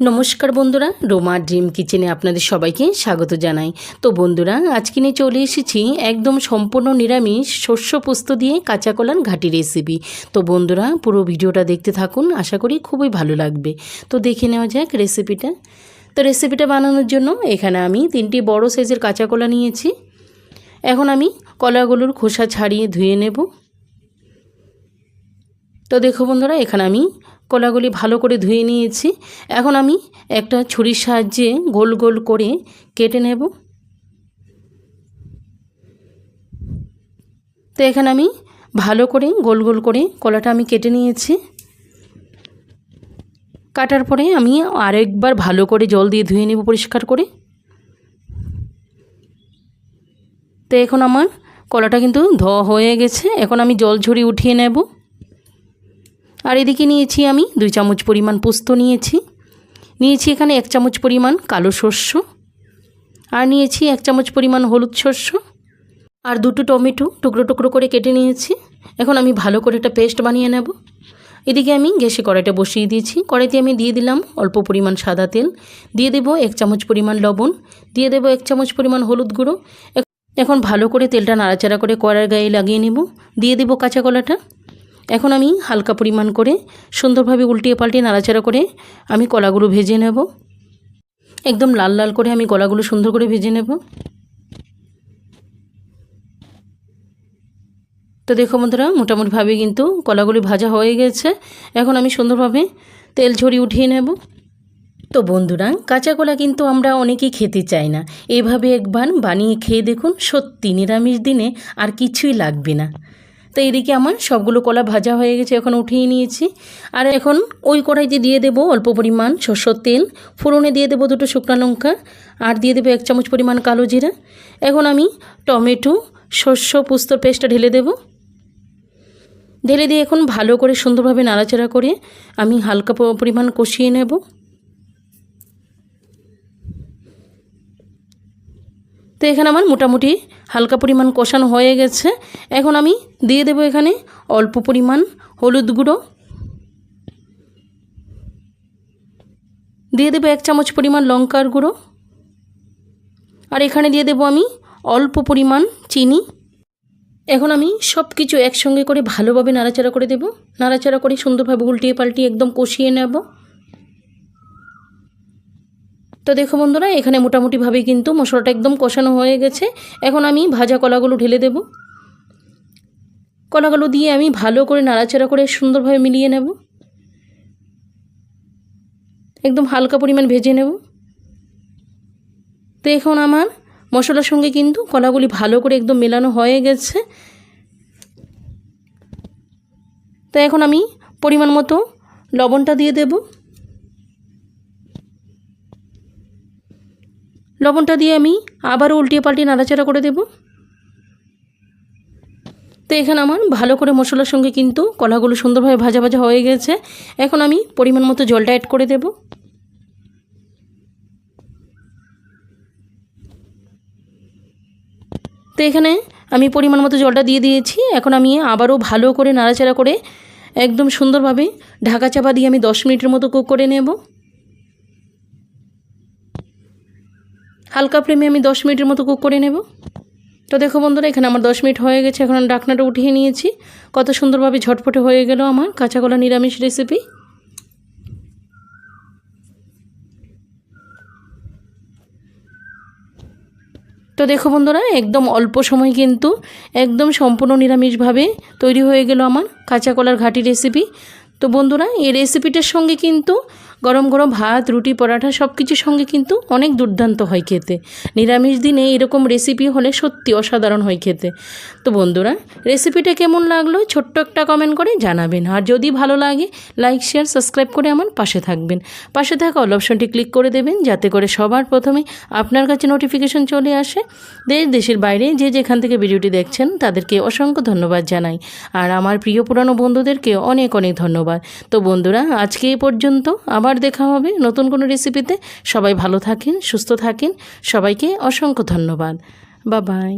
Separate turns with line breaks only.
নমস্কার বন্ধুরা, রোমা ড্রিম কিচেনে আপনাদের সবাইকে স্বাগত জানাই। তো বন্ধুরা, আজকে নিয়ে চলে এসেছি একদম সম্পূর্ণ নিরামিষ শস্য পোস্ত দিয়ে কাঁচা কলার ঘাটি রেসিপি তো বন্ধুরা, পুরো ভিডিওটা দেখতে থাকুন, আশা করি খুবই ভালো লাগবে। তো দেখে নেওয়া যাক রেসিপিটা তো রেসিপিটা বানানোর জন্য এখানে আমি তিনটি বড় সাইজের কাঁচা কলা নিয়েছি। এখন আমি কলাগুলোর খোসা ছাড়িয়ে ধুয়ে নেব। তো দেখো বন্ধুরা, এখানে আমি কলাগুলি ভালো করে ধুয়ে নিয়েছি। এখন আমি একটা ছুরির সাহায্যে গোল গোল করে কেটে নেব। তো এখানে আমি ভালো করে গোল গোল করে কলাটা আমি কেটে নিয়েছি। কাটার পরে আমি আরেকবার ভালো করে জল দিয়ে ধুয়ে নেব পরিষ্কার করে। তো এখন আমার কলাটা কিন্তু ধোয়া হয়ে গেছে। এখন আমি জল ঝরিয়ে উঠিয়ে নেব। আর এদিকে নিয়েছি আমি দুই চামচ পরিমাণ পোস্ত নিয়েছি। নিয়েছি এখানে এক চামচ পরিমাণ কালো শস্য আর নিয়েছি এক চামচ পরিমাণ হলুদ শস্য আর দুটো টমেটো টুকরো টুকরো করে কেটে নিয়েছি। এখন আমি ভালো করে একটা পেস্ট বানিয়ে নেব। এদিকে আমি গ্যাসে কড়াইটা বসিয়ে দিয়েছি। কড়াইতে আমি দিয়ে দিলাম অল্প পরিমাণ সাদা তেল। দিয়ে দেবো এক চামচ পরিমাণ লবণ। দিয়ে দেবো এক চামচ পরিমাণ হলুদ গুঁড়ো। এখন ভালো করে তেলটা নাড়াচাড়া করে কড়ার গায়ে লাগিয়ে নেব। দিয়ে দেবো কাঁচা কলাটা। এখন আমি হালকা পরিমাণ করে সুন্দরভাবে উল্টিয়ে পাল্টিয়ে নাড়াচাড়া করে আমি কলাগুলো ভেজে নেব। একদম লাল লাল করে আমি কলাগুলো সুন্দর করে ভেজে নেব। তো দেখো বন্ধুরা, মোটামুটিভাবে কিন্তু কলাগুলি ভাজা হয়ে গেছে। এখন আমি সুন্দরভাবে তেল ঝরিয়ে উঠিয়ে নেব। তো বন্ধুরা, কাঁচা কলা কিন্তু আমরা অনেকেই খেতে চাই না। এভাবে একবার বানিয়ে খেয়ে দেখুন, সত্যি নিরামিষ দিনে আর কিছুই লাগবে না। তো এদিকে আমার সবগুলো কলা ভাজা হয়ে গেছে, এখন উঠিয়ে নিয়েছি। আর এখন ওই কড়াইতে দিয়ে দেবো অল্প পরিমাণ সরষের তেল, ফোড়নে দিয়ে দেবো দুটো শুকনো লঙ্কা, আর দিয়ে দেবো এক চামচ পরিমাণ কালো জিরা। এখন আমি টমেটো শস্য পুস্ত পেস্টটা ঢেলে দেবো। ঢেলে দিয়ে এখন ভালো করে সুন্দরভাবে নাড়াচাড়া করে আমি হালকা পরিমাণ কষিয়ে নেব। তো এখানে আমার মোটামুটি হালকা পরিমাণ কষানো হয়ে গেছে। এখন আমি দিয়ে দেবো এখানে অল্প পরিমাণ হলুদ গুঁড়ো। দিয়ে দেবো এক চামচ পরিমাণ লঙ্কার গুঁড়ো। আর এখানে দিয়ে দেবো আমি অল্প পরিমাণ চিনি। এখন আমি সব কিছু একসঙ্গে করে ভালোভাবে নাড়াচাড়া করে দেব। নাড়াচাড়া করে সুন্দরভাবে উল্টিয়ে পাল্টিয়ে একদম কষিয়ে নেব। তো দেখো বন্ধুরা, এখানে মোটামুটিভাবে কিন্তু মশলাটা একদম কষানো হয়ে গেছে। এখন আমি ভাজা কলাগুলো ঢেলে দেব। কলাগুলো দিয়ে আমি ভালো করে নাড়াচাড়া করে সুন্দরভাবে মিলিয়ে নেব। একদম হালকা পরিমাণ ভেজে নেব। তো এখন আমার মশলার সঙ্গে কিন্তু কলাগুলি ভালো করে একদম মেলানো হয়ে গেছে। তো এখন আমি পরিমাণ মতো লবণটা দিয়ে দেব। লবণটা দিয়ে আমি আবারও উল্টিয়ে পাল্টিয়ে নাড়াচাড়া করে দেব। তো এখানে আমার ভালো করে মশলার সঙ্গে কিন্তু কলাগুলো সুন্দরভাবে ভাজা ভাজা হয়ে গেছে। এখন আমি পরিমাণ মতো জলটা অ্যাড করে দেবো। তো এখানে আমি পরিমাণ মতো জলটা দিয়ে দিয়েছি। এখন আমি আবারও ভালো করে নাড়াচাড়া করে একদম সুন্দরভাবে ঢাকা চাপা দিয়ে আমি দশ মিনিটের মতো কুক করে নেব। হালকা ফ্লেমে আমি দশ মিনিটের মতো কুক করে নেব। তো দেখো বন্ধুরা, এখানে আমার দশ মিনিট হয়ে গেছে। এখন ডাকনাটা উঠিয়ে নিয়েছি। কত সুন্দরভাবে ঝটপটে হয়ে গেল আমার কাঁচা কলা নিরামিষ রেসিপি তো দেখো বন্ধুরা, একদম অল্প সময় কিন্তু একদম সম্পূর্ণ নিরামিষভাবে তৈরি হয়ে গেল আমার কাঁচা কলার ঘাটি রেসিপি তো বন্ধুরা, এই রেসিপিটার সঙ্গে কিন্তু গরম গরম ভাত, রুটি, পরাঠা সব কিছুর সঙ্গে কিন্তু অনেক দুর্দান্ত হয় খেতে। নিরামিষ দিনে এরকম রেসিপি হলে সত্যি অসাধারণ হয় খেতে। তো বন্ধুরা রেসিপিটা কেমন লাগল ছোট্ট একটা কমেন্ট করে জানাবেন। আর যদি ভালো লাগে লাইক শেয়ার সাবস্ক্রাইব করে আমার পাশে থাকবেন। পাশে থাকা অল অপশনটি ক্লিক করে দেবেন, যাতে করে সবার প্রথমে আপনার কাছে নোটিফিকেশন চলে আসে। দেশ, দেশের বাইরে যে যেখান থেকে ভিডিওটি দেখছেন, তাদেরকে অসংখ্য ধন্যবাদ জানাই। আর আমার প্রিয় পুরানো বন্ধুদেরকে অনেক অনেক ধন্যবাদ। তো বন্ধুরা, আজকে এ পর্যন্ত আবার দেখা হবে নতুন কোনো রেসিপিতে সবাই ভালো থাকেন, সুস্থ থাকেন। সবাইকে অসংখ্য ধন্যবাদ। বা বাই